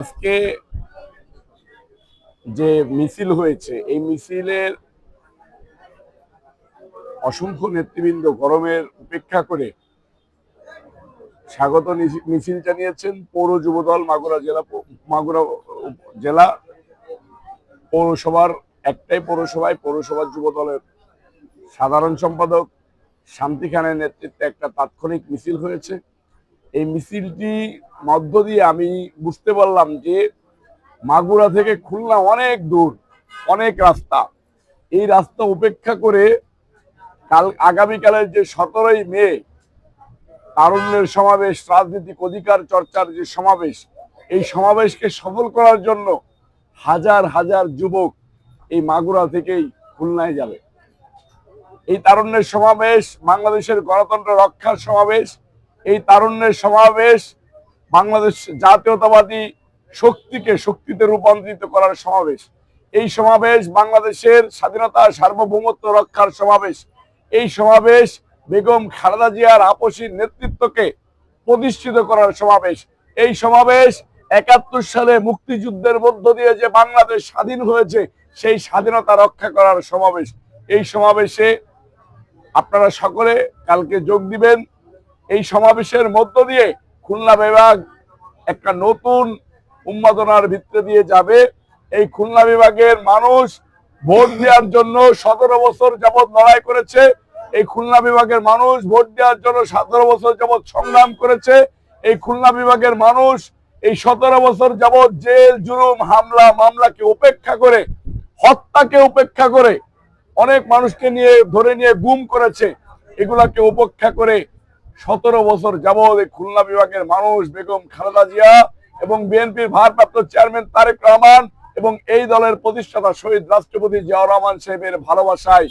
আজকে যে মিছিল হয়েছে, এই মিছিলের অসংখ্য নেতৃবৃন্দ গরমের উপেক্ষা করে স্বাগত মিছিল জানিয়েছেন পৌর যুবদল মাগুরা জেলা মাগুরা জেলা পৌরসভার, একটাই পৌরসভায় পৌরসভার যুবদলের সাধারণ সম্পাদক শান্তি খানের নেতৃত্বে একটা তাৎক্ষণিক মিছিল হয়েছে। এই মিছিলটি মধ্য দিয়ে আমি বুঝতে পারলাম যে মাগুরা থেকে খুলনা অনেক দূর, অনেক রাস্তা। এই রাস্তা উপেক্ষা করে কাল আগামীকালের যে সতেরোই মে তারুণ্যের সমাবেশ, রাজনৈতিক অধিকার চর্চার যে সমাবেশ, এই সমাবেশকে সফল করার জন্য হাজার হাজার যুবক এই মাগুরা থেকেই খুলনায় যাবে। এই তারুণ্যের সমাবেশ, বাংলাদেশের গণতন্ত্র রক্ষার সমাবেশ এই তারুণ্যের সমাবেশ বাংলাদেশ জাতীয়তাবাদী শক্তিকে শক্তিতে রূপান্তরিত করার সমাবেশ। এই সমাবেশ বাংলাদেশের স্বাধীনতা সার্বভৌমত্ব রক্ষার সমাবেশ। এই সমাবেশ বেগম খালেদা জিয়ার আপসীর নেতৃত্বকে প্রতিষ্ঠিত করার সমাবেশ। এই সমাবেশ একাত্তর সালে মুক্তিযুদ্ধের মধ্য দিয়ে যে বাংলাদেশ স্বাধীন হয়েছে, সেই স্বাধীনতা রক্ষা করার সমাবেশ। এই সমাবেশে আপনারা সকলে কালকে যোগ দিবেন। এই সমাবেশের মধ্য দিয়ে খুলনা বিভাগ একটা নতুন উন্মাদনার ভিত্তি দিয়ে যাবে। এই খুলনা বিভাগের মানুষ ভোট দেওয়ার জন্য সতেরো বছর যাবৎ লড়াই করেছে। এই খুলনা বিভাগের মানুষ ভোট দেওয়ার জন্য সতেরো বছর যাবৎ সংগ্রাম করেছে। এই খুলনা বিভাগের মানুষ এই সতেরো বছর যাবৎ জেল, জুলুম, হামলা, মামলাকে উপেক্ষা করে, হত্যাকে উপেক্ষা করে অনেক মানুষকে নিয়ে ধরে নিয়ে গুম করেছে। এগুলাকে উপেক্ষা করে সতেরো বছর যাবৎ এই খুলনা বিভাগের মানুষ বেগম খালেদা জিয়া এবং বিএনপির ভারপ্রাপ্ত চেয়ারম্যান তারেক রহমান এবং এই দলের প্রতিষ্ঠাতা শহীদ রাষ্ট্রপতি জিয়াউর রহমান সাহেবের ভালোবাসায়,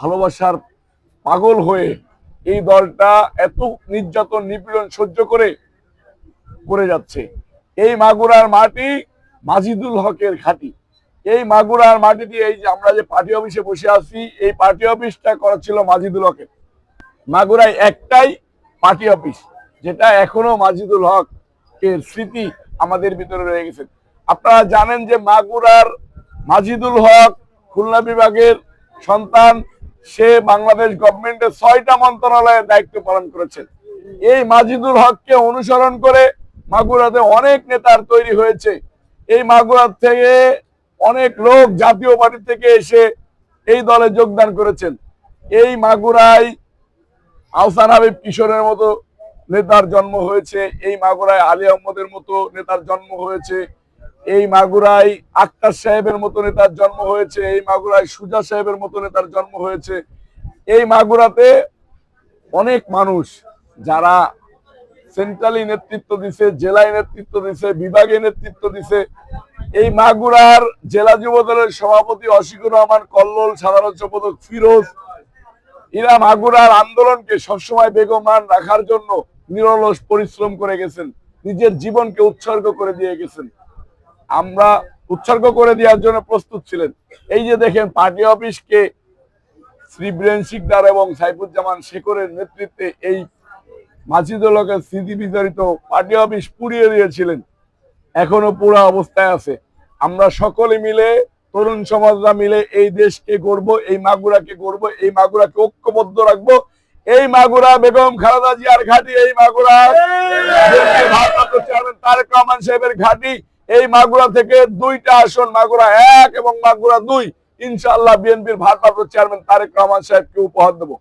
ভালোবাসার পাগল হয়ে এই দলটা এত নির্যাতন, নিপীড়ন সহ্য করে করে যাচ্ছে। এই মাগুরার মাটি মাজিদুল হকের ঘাটি। এই মাগুরার মাটিতে এই যে আমরা যে পার্টি অফিসে বসে আছি, এই পার্টি অফিসটা করা ছিল মাজিদুল হকের। মাগুরায় একটাই পার্টি অফিস, যেটা এখনও মাজিদুল হক এর স্মৃতি আমাদের ভিতরে রয়ে গেছে আপনারা জানেন যে মাগুরার মাজিদুল হক খুলনা বিভাগের সন্তান, সে বাংলাদেশ গভর্নমেন্টের ছয়টা মন্ত্রণালয়ের দায়িত্ব পালন করেছেন। এই মাজিদুল হককে অনুসরণ করে মাগুরাতে অনেক নেতার তৈরি হয়েছে। এই মাগুরার থেকে অনেক লোক জাতীয় পার্টি থেকে এসে এই দলে যোগদান করেছেন। এই মাগুরায় আহসান হাবিব কিশোরের মতো নেতার জন্ম হয়েছে, এই মাগুরায় আলী আহমদের মতো নেতার জন্ম হয়েছে, এই মাগুরায় আক্তার সাহেবের মতো নেতার জন্ম হয়েছে, এই মাগুরায় সুজা সাহেবের মতো নেতার জন্ম হয়েছে। এই মাগুরাতে অনেক মানুষ যারা সেন্ট্রালি নেতৃত্ব দিছে, জেলায় নেতৃত্ব দিছে, বিভাগে নেতৃত্ব দিছে। এই মাগুরার জেলা যুব দলের সভাপতি অশিকুর রহমান, কল্লোল, সাধারণ সম্পাদক ফিরোজ এরা মাগুরার আন্দোলনকে সবসময় বেগমান রাখার জন্য নিরলস পরিশ্রম করে গেছেন, নিজের জীবনকে উৎসর্গ করে দিয়ে গেছেন। আমরা উৎসর্গ করে দেওয়ার জন্য প্রস্তুত ছিলেন। এই যে দেখেন, পার্টি অফিসকে শ্রী বীরেন শিকদার এবং সাইফুজ্জামান শেখরের নেতৃত্বে এই মাঝিদলকের স্মৃতি বিতাড়িত পার্টি অফিস পুড়িয়ে দিয়েছিলেন। এখনও পুরা অবস্থায় আছে। আমরা সকলে মিলে তরুণ সমাজরা মিলে এই দেশকে গড়ব এই মাগুরাকে গড়ব এই মাগুরাকে ঐক্যবদ্ধ রাখব। এই মাগুরা বেগম খালেদা জিয়ার ঘাটি এই মাগুরা চেয়ারম্যান তারেক রহমান সাহেবের ঘাটি। এই মাগুরা থেকে দুইটা আসন মাগুরা এক এবং মাগুরা দুই। ইনশাআল্লাহ বিএনপির ভারপ্রাপ্ত চেয়ারম্যান তারেক রহমান সাহেবকে উপহার দেবো।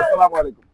আসসালামু আলাইকুম।